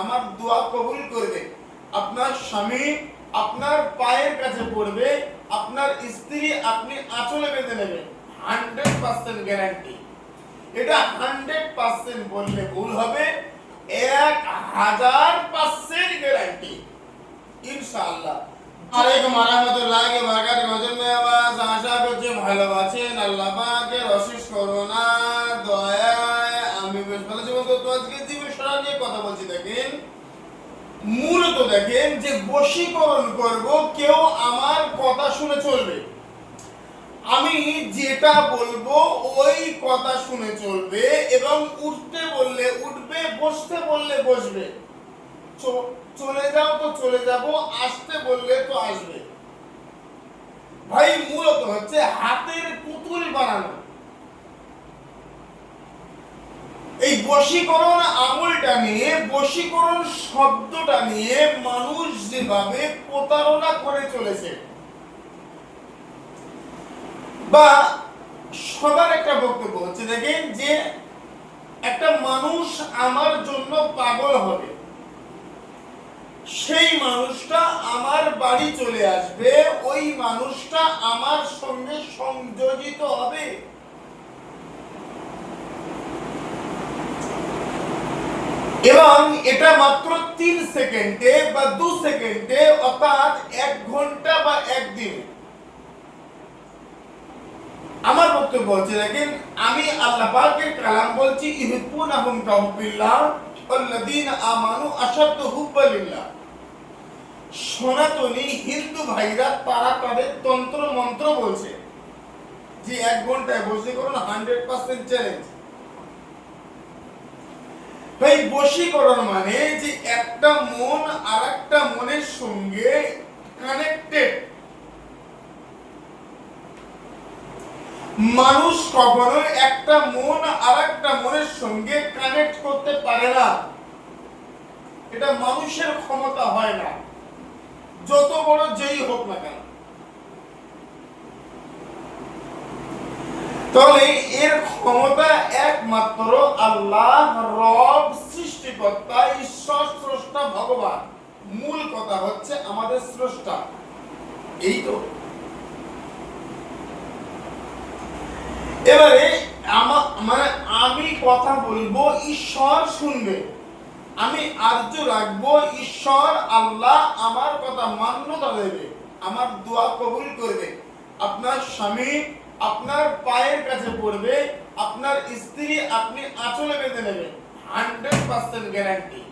আমার দোয়া কবুল করবে। আপনার স্বামী আপনার পায়ের কাছে পড়বে, আপনার স্ত্রী আপনি আঁচলে বেঁধে নেবেন। Hundred percent guarantee. এটা হান্ড্রেড পার্সেন্ট বললে ভুল হবে। এক হাজার পার্সেন্ট গ্যারান্টি। ইনশাআল্লাহ। আলাইকুম রহমতুল্লাহ বারাকাত গজল মে আওয়াজ। আশা করছি ভালো আছেন। আল্লাহ পাকের অশেষ করুণা, দয়ায়। আমি বেশ ভালো আছি বন্ধু। তো আজকে যে নিয়ে কথা বলছি, দেখেন। মূলত দেখেন যে বশীকরণ করব, কেউ আমার কথা শুনে চলবে। আমি যেটা বলব, ওই কথা শুনে চলবে এবং উঠতে বললে উঠবে, বসতে বললে বসবে। চলে যাও তো চলে যাব, আসতে বললে তো আসবে। ভাই, মূলত হচ্ছে হাতের পুতুল বানানো এই বশীকরণ আমলটা নিয়ে, বশীকরণ শব্দটা নিয়ে মানুষ যেভাবে প্রতারণা করে চলেছে, বা সবার একটা বক্তব্য হচ্ছে, দেখেন যে একটা মানুষ আমার জন্য পাগল হবে, সেই মানুষটা আমার বাড়ি চলে আসবে, ওই মানুষটা আমার সঙ্গে সংযোজিত হবে। এবং এটা মাত্র তিন সেকেন্ডে বা দু সেকেন্ডে, অর্থাৎ এক ঘণ্টা বা একদিন। আমার বক্তব্য হচ্ছে, দেখেন, আমি আল্লাহ পাকের কালাম বলছি ইহিব্বুনাহুম কাহুবিল্লাহ ওয়াল্লাযীনা আমানু হুব্বালিল্লাহ। সনাতনী হিন্দু ভাইরা তারা তাদের তন্ত্র মন্ত্র বলছে যে এক ঘন্টায় বসে করুন হান্ড্রেড পার্সেন্ট চ্যালেঞ্জ ভাই, বশীকরণ মানে যে একটা মন আর একটা মনের সঙ্গে কানেক্টেড মানুষ কখনো একটা মন আর একটা মনের সঙ্গে কানেক্ট করতে পারে না। এটা মানুষের ক্ষমতা হয় না। যত বড় যেই হোক না কেন। তাহলে এর ক্ষমতা একমাত্র আল্লাহ রব, সৃষ্টিকর্তা, ঈশ্বর, স্রষ্টা, ভগবান। মূল কথা হচ্ছে আমাদের স্রষ্টা। এই তো। এবারে মানে আমি কথা বলব, ঈশ্বর শুনবে। আমি আর্য রাখব, ঈশ্বর, আল্লাহ আমার কথা মান্যতা দেবে, আমার দোয়া কবুল করবে। আপনার স্বামী আপনার পায়ের কাছে পড়বে, আপনার স্ত্রী আপনি আঁচলে বেঁধে নেবেন। Hundred percent guarantee.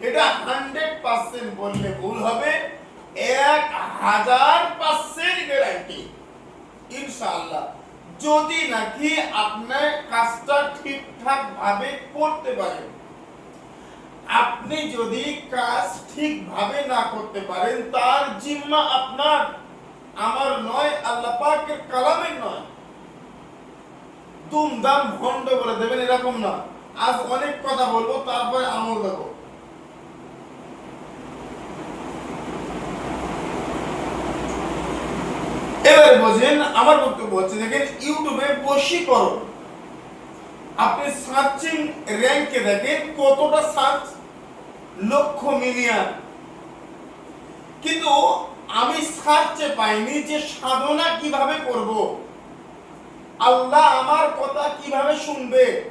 এটা হান্ড্রেড পার্সেন্ট বললে ভুল হবে। এক হাজার পার্সেন্ট গ্যারান্টি। ইনশাআল্লাহ। যদি নাকি আপনার কাজটা ঠিকঠাক ভাবে করতে পারেন। আপনি যদি কাজ ঠিকভাবে না করতে পারেন, তার জিম্মা আপনার। আমার নয়, আল্লাহ পাকের কালামের নয়। দুমদাম ভণ্ড বলে দেবেন, এরকম না। আজ অনেক কথা বলব, তারপরে আমল দেবো। এবার বোঝেন, আমার বক্তব্য হচ্ছে, দেখেন, ইউটিউবে বশীকরণ। আপনি সার্চিং র্যাঙ্কে দেখেন, কতটা সার্চ লক্ষ মিলিয়ন। কিন্তু আমি সার্চে পাইনি যে সাধনা কীভাবে করব। আল্লাহ আমার কথা কীভাবে শুনবে?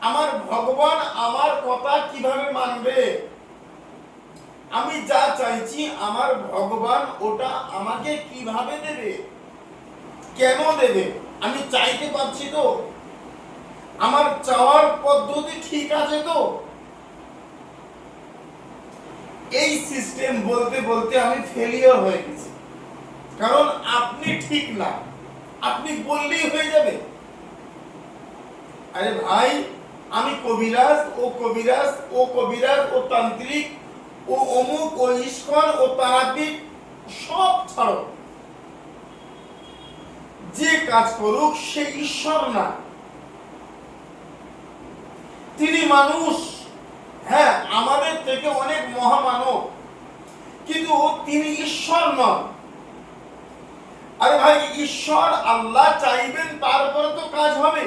আমার ভগবান আমার কথা কীভাবে মানবে? আমি যা চাইছি আমার ভগবান ওটা আমাকে কীভাবে দেবে? কেন দেবে? আমি চাইতে পারছি তো। আমার চাওয়ার পদ্ধতি ঠিক আছে তো? এই সিস্টেম বলতে বলতে আমি ফেলিওর হয়ে গেছি। কারণ আপনি ঠিক না। আপনি বললেই হয়ে যাবে। আরে ভাই, আমি কবিরাজ, ও কবিরাজ ও কবিরাজ, ও তান্ত্রিক, ও অমুক, ও ইস্কন, ও তারাপীঠ, সব ছাড়ো। যে কাজ করুক, সে ঈশ্বর না। তিনি মানুষ। হ্যাঁ আমাদের থেকে অনেক মহামানব, কিন্তু তিনি ঈশ্বর নন। আরে ভাই, ঈশ্বর আল্লাহ চাইবেন, তারপরে তো কাজ হবে।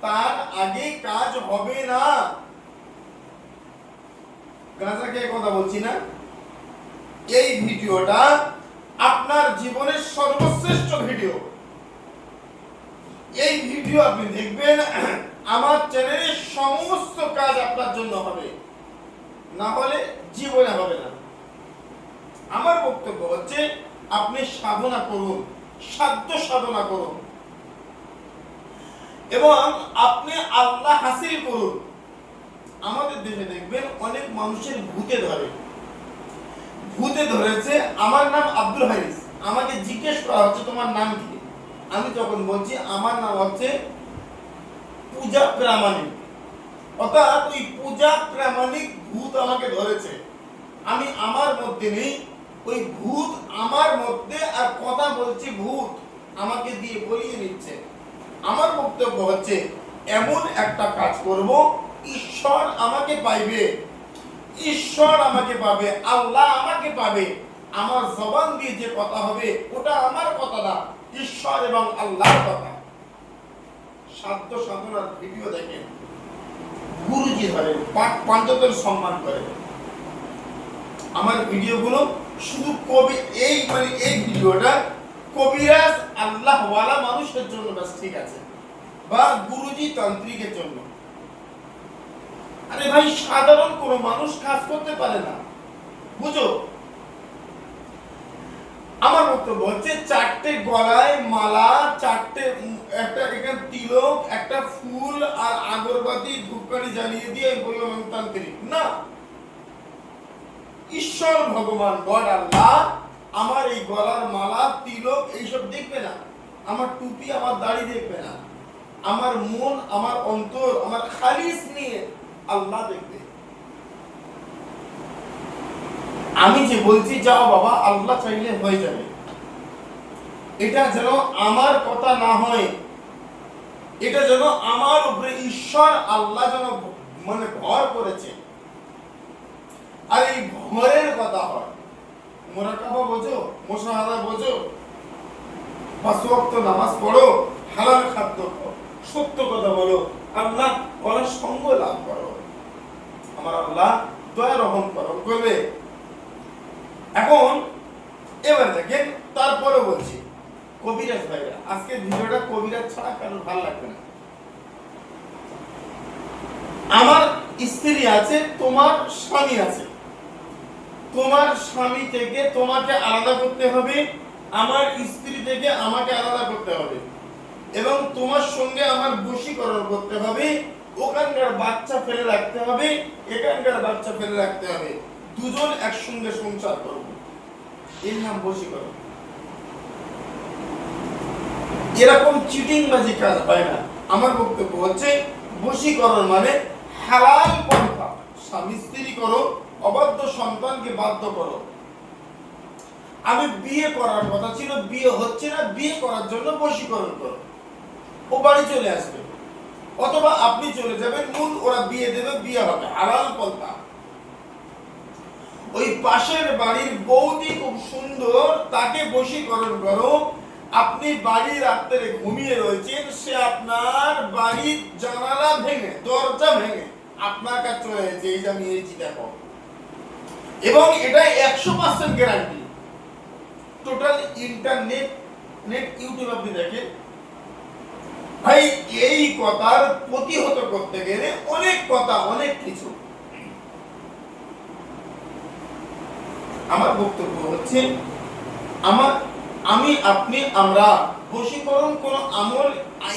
তার আগে কাজ হবে না। গাঁজা খেয়ে কথা বলছি না? এই ভিডিওটা আপনার জীবনের সর্বশ্রেষ্ঠ ভিডিও। এই ভিডিও আপনি দেখবেন আমার চ্যানেলের সমস্ত কাজ আপনার জন্য হবে। না হলে জীবনে হবে না। আমার বক্তব্য হচ্ছে, আপনি সাধনা করুন, সাধ্য সাধনা করুন। এবং আপনি আল্লাহ হাসিল করুন। আমাদের দেশে দেখবেন অনেক মানুষের ভূতে ধরে। ভূতে ধরেছে, আমার নাম আব্দুল হারিস। আমাকে জিজ্ঞেস করা হচ্ছে, তোমার নাম কি? আমি তখন বলছি, আমার নাম হচ্ছে পূজা প্রামাণিক। অর্থাৎ ওই পূজা প্রামাণিক ভূত আমাকে ধরেছে। আমি আমার মধ্যে নেই, ওই ভূত আমার মধ্যে আর কথা বলছি ভূত আমাকে দিয়ে বলিয়ে নিচ্ছে। আমার বক্তব্য হচ্ছে, এমন একটা কাজ করব, ঈশ্বর আমাকে পাইবে। ঈশ্বর আমাকে পাবে, আল্লাহ আমাকে পাবে। আমার জবান দিয়ে যে কথা হবে, ওটা আমার কথা না, ঈশ্বর এবং আল্লাহর কথা। সাধ্য সাধনার ভিডিও দেখেন। গুরুজি ধরে পাঁচ পাঞ্চতের সম্মান আমার ভিডিওগুলো শুধু কবি এই মানে এই ভিডিওটা কবিরাজ আল্লাহওয়ালা মানুষের জন্য ব্যাস ঠিক আছে। বা গুরুজি তান্ত্রিকের জন্য। আরে ভাই, সাধারণ কোনো মানুষ কাজ করতে পারে না। বুঝো? আমার বক্তব্য হচ্ছে চারটে গলায় মালা, চারটে একটা এখানে তিলক, একটা ফুল আর আগরবাতি ধূপকাঠি জ্বালিয়ে দিয়ে আমি বললাম আমি তান্ত্রিক না। ঈশ্বর ভগবান, গড আল্লাহ আমার এই গলার মালা, তিলক, এইসব দেখবে না। আমার টুপি, আমার দাড়ি দেখবে না। আমার মন, আমার অন্তর, আমার খালিস নিয়ে আল্লাহ দেখবে। আমি যে বলছি, যাও বাবা, আল্লাহ চাইলে হয়ে যাবে। এটা যেন আমার কথা না হয়। এটা যেন আমার উপরে ঈশ্বর আল্লাহ যেন মানে ভর করেছে। আর এই ভরের কথা হয়। মোরাকাবা বোঝো, মোশাহাদা বোঝো। পাঁচ নামাজ পড়ো, হালাল খাদ্য সত্য কথা বলো, আল্লাহ বলার সঙ্গ লাভ করো। আমার আল্লাহ দয়া রহম করো করবে। এখন, এবার দেখেন তারপরে বলছি, কবিরাজ ভাইরা, আজকে ভিডিওটা কবিরাজ ছাড়া কারণ ভালো লাগবে না। আমার স্ত্রী আছে, তোমার স্বামী আছে। তোমার স্বামী থেকে তোমাকে আলাদা করতে হবে, আমার স্ত্রী থেকে আমাকে আলাদা করতে হবে। এবং তোমার সঙ্গে আমার বশীকরণ করতে হবে, ওখানকার বাচ্চা ফেলে রাখতে হবে, এখানকার বাচ্চা ফেলে রাখতে হবে। দুজন একসঙ্গে সংসার করব এর নাম বশীকরণ। এরকম চিটিং বাজি কাজ হয় না। আমার বক্তব্য হচ্ছে, বশীকরণ মানে হালাল পন্থা। স্বামী স্ত্রী করো, অবাধ্য সন্তানকে বাধ্য করো। আমি বিয়ে করার কথা ছিল, বিয়ে হচ্ছে না, বিয়ে করার জন্য বশীকরণ করো। ও বাড়ি চলে আসবে। অথবা আপনি চলে যাবেন, মূল ওরা বিয়ে দেবে, বিয়ে হবে। হালাল পন্থা। ওই পাশের বাড়ির বৌদি খুব সুন্দর, তাকে বশীকরণ করো। আপনি বাড়ির রাত্রে ঘুমিয়ে রয়েছেন, সে আপনার বাড়ির জানালা ভেঙে, দরজা ভেঙে আপনার কাছে চলে এসেছে এই যে আমি এই দেখো। এবং এটা একশো percent guarantee total internet net YouTube আপনি দেখেন। ভাই, এই কথার প্রতিহত করতে গেলে অনেক কথা, অনেক কিছু। আমার বক্তব্য হচ্ছে, আমার, আমি, আপনি, আমরা বশীকরণ কোন আমল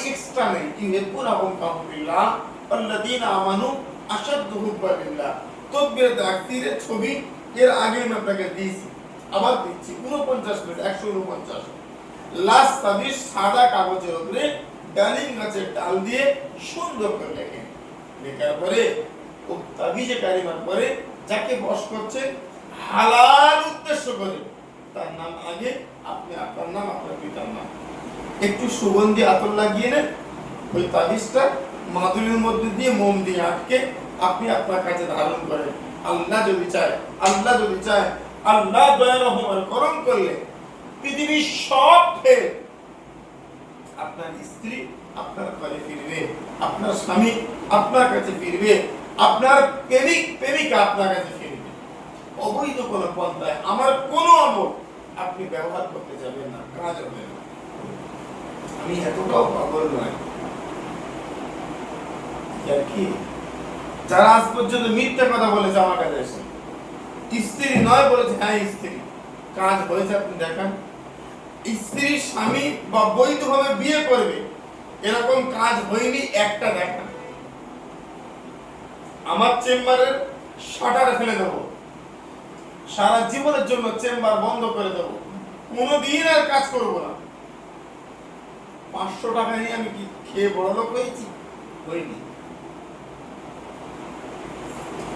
এক্সট্রা নেই। ইউহিব্বুনা হুম কাহুবিল্লাহ আল্লাযীনা আমানু আশাদ্দু হুব্বান লিল্লাহ তকবীর তাকবীরের ছবি, এর আগে আমি আপনাকে দিয়েছি। আবার দিচ্ছি 49 মিনিট 149 লাস্ট তাবিজ সাদা কাগজের উপরে ডালিম গাছের ডাল দিয়ে সুন্দর করে লেখেন। লেখার পরে ও তাবিজে কারিমার পরে যাকে বশ করছে হালাল উদ্দেশ্য করে। তার নাম আগে, আপনি আপনার নাম, আপনার পিতার নাম। একটু সুগন্ধি আতর লাগিয়ে নেন। ওই তাবিজটা মাদুরির মধ্যে দিয়ে মোম দিয়ে আটকে আপনি আপনার কাছে ধারণ করেন। আল্লাহ যদি চায়, আল্লাহ যদি চায়, আল্লাহ দয়া রহমান করম করলে পৃথিবীর সব ফেল আপনার স্ত্রী আপনার ঘরে ফিরবে, আপনার স্বামী আপনার কাছে ফিরবে, আপনার প্রেমিক, প্রেমিকা আপনার কাছে অবৈধ কোনো পন্থায় আমার কোনো আমল আপনি ব্যবহার করতে যাবেন না, কাজ হবে না। আমি এতটাও পাগল নয় কি? যারা আজ পর্যন্ত মিথ্যা কথা বলেছে আমার কাছে এসে। স্ত্রী নয় বলেছে হ্যাঁ স্ত্রী। কাজ হয়েছে, আপনি দেখান। স্ত্রী স্বামী বা বৈধভাবে বিয়ে করবে, এরকম কাজ হয়নি, একটা দেখান। আমার চেম্বারের শাটার ফেলে দেবো। সারা জীবনের জন্য চেম্বার বন্ধ করে দেবো। কোনোদিন আর কাজ করব না। পাঁচশো টাকা নিয়ে আমি কি খেয়ে বড় লোক হয়েছি? হইনি।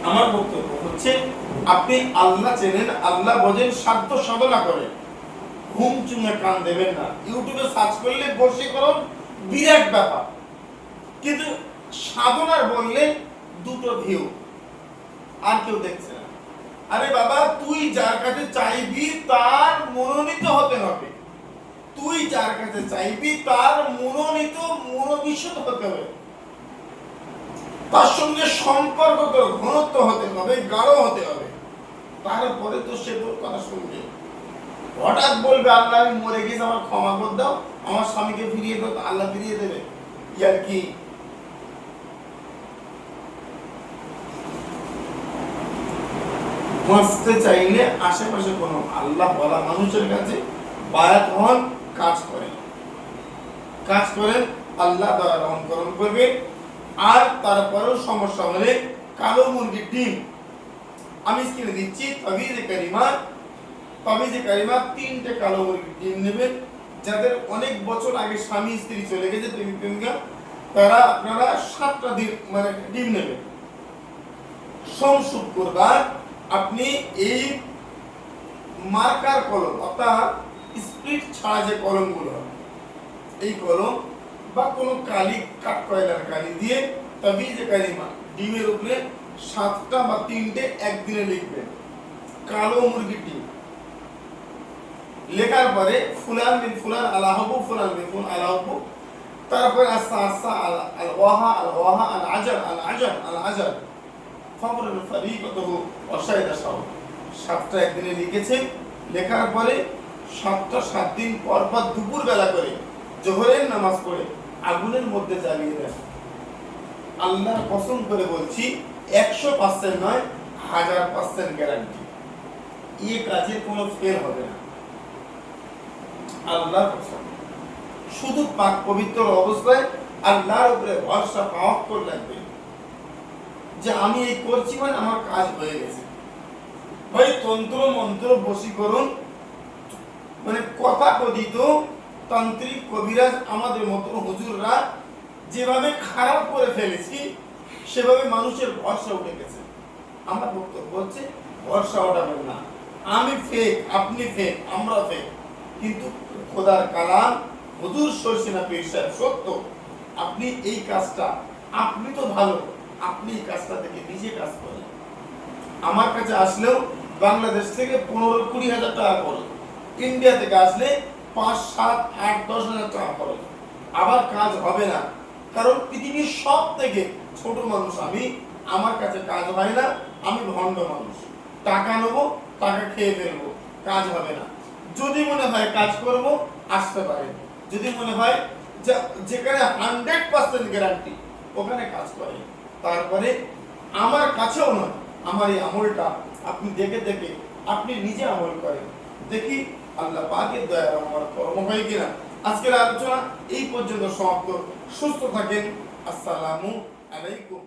আমার বক্তব্য হচ্ছে, আপনি আল্লাহ চেনেন, আল্লাহ বোঝেন, সাধ্য সাধনা করেন। ঘুম চুমে কান দেবেন না। ইউটিউবে সার্চ করলে বশীকরণ বিরাট ব্যাপার। কিন্তু সাধনার বললে দুটো ভিউ আর কেউ দেখছে আরে বাবা, তুই যার কাছে চাইবি তার মনোনীত হতে হবে। তুই যার কাছে চাইবি তার মনোনীত মনোবিশদ হতে হবে। তার সঙ্গে সম্পর্ক তোর ঘনত্ব হতে হবে, গাঢ় হতে হবে। তারপরে তো সে তোর কথা শুনবে। হঠাৎ বলবে, আল্লাহ, আমি মরে গেছি আমার ক্ষমা করে দাও। আমার স্বামীকে ফিরিয়ে দাও আল্লাহ ফিরিয়ে দেবে। ইয়ার কি? বাঁচতে চাইলে আশেপাশে কোনো আল্লাহ বলা মানুষের কাছে বায়াত হন, কাজ করে কাজ করে আল্লাহ দ্বারা রহমকরণ করবে। আর তারপরেও সমস্যা হলে কালো মুরগির ডিম। আমি স্ক্রিনে দিচ্ছি, তাবিজে কারিমা। তাবিজে কারিমা তিনটে কালো মুরগির ডিম নেবেন। যাদের অনেক বছর আগে স্বামী স্ত্রী চলে গেছে, প্রেমিক প্রেমিকা, তারা আপনারা সাতটা ডিম মানে ডিম নেবেন। সোম শুক্রবার আপনি এই মার্কার কলম, অর্থাৎ স্প্রিট ছাড়া যে কলমগুলো এই কলম বা কোনো কালি কাঠ কয়লার কালি দিয়ে তাবিজে কালিমা ডিমের উপরে সাতটা বা তিনটে একদিনে লিখবেন। কালো মুরগির ডিম। লেখার পরে ফুলান বিন ফুলান আলাহবু ফুলান বিন ফুলান আলাহবু তারপরে আস্তে আস্তে আল ওয়াহা আল ওয়াহা আল আজার আল আজার আল আজার সাতটা একদিনে লিখেছে, লেখার পরে সাতটা সাত দিন পর পর করে জোহরের নামাজ পড়ে আগুনের মধ্যে জ্বালিয়ে দেন করে বলছি, একশো পার্সেন্ট নয়, হাজার পার্সেন্ট গ্যারান্টি এই কাজে কোনো ফেল হবে না। আল্লাহর কসম। শুধু পাক পবিত্র অবস্থায় আল্লাহর উপরে ভরসা পাওয়া লাগবে। যে আমি এই করছি মানে আমার কাজ হয়ে গেছে। ভাই, তন্ত্র, মন্ত্র, বশীকরণ মানে কথা কথিত, তান্ত্রিক কবিরাজ আমাদের মতো হুজুররা যেভাবে খারাপ করে ফেলেছি, সেভাবে মানুষের ভরসা উঠে গেছে। আমার বক্তব্য হচ্ছে, ভরসা ওঠাবেন না। আমি ফেক আপনি ফেক আমরা ফেক কিন্তু খোদার কালাম, হুজুর সরসিনা পীর সাহেব, সত্য। আপনি এই কাজটা, আপনি তো ভালো। আপনি কাজটা থেকে নিজে কাজ করেন। আমার কাছে আসলেও বাংলাদেশ থেকে পনেরো কুড়ি হাজার টাকা খরচ। ইন্ডিয়া থেকে আসলে পাঁচ, সাত, আট, দশ হাজার টাকা খরচ। আবার কাজ হবে না। কারণ পৃথিবীর সব থেকে ছোট মানুষ আমি, আমার কাছে কাজ হয় না, আমি ভণ্ড মানুষ। টাকা নেব, টাকা খেয়ে ফেলব, কাজ হবে না। যদি মনে হয় কাজ করব, আসতে পারে। যদি মনে হয় যেখানে হান্ড্রেড পার্সেন্ট গ্যারান্টি ওখানে কাজ করে। তারপরে আমার কাছেও নয়, আমার এই আমলটা আপনি দেখে দেখে আপনি নিজে আমল করেন। দেখি আল্লাহ পাকের দয়া আমার কর্ম হয় কিনা। আজকের আলোচনা এই পর্যন্ত সমাপ্ত। সুস্থ থাকেন। আসসালামু আলাইকুম।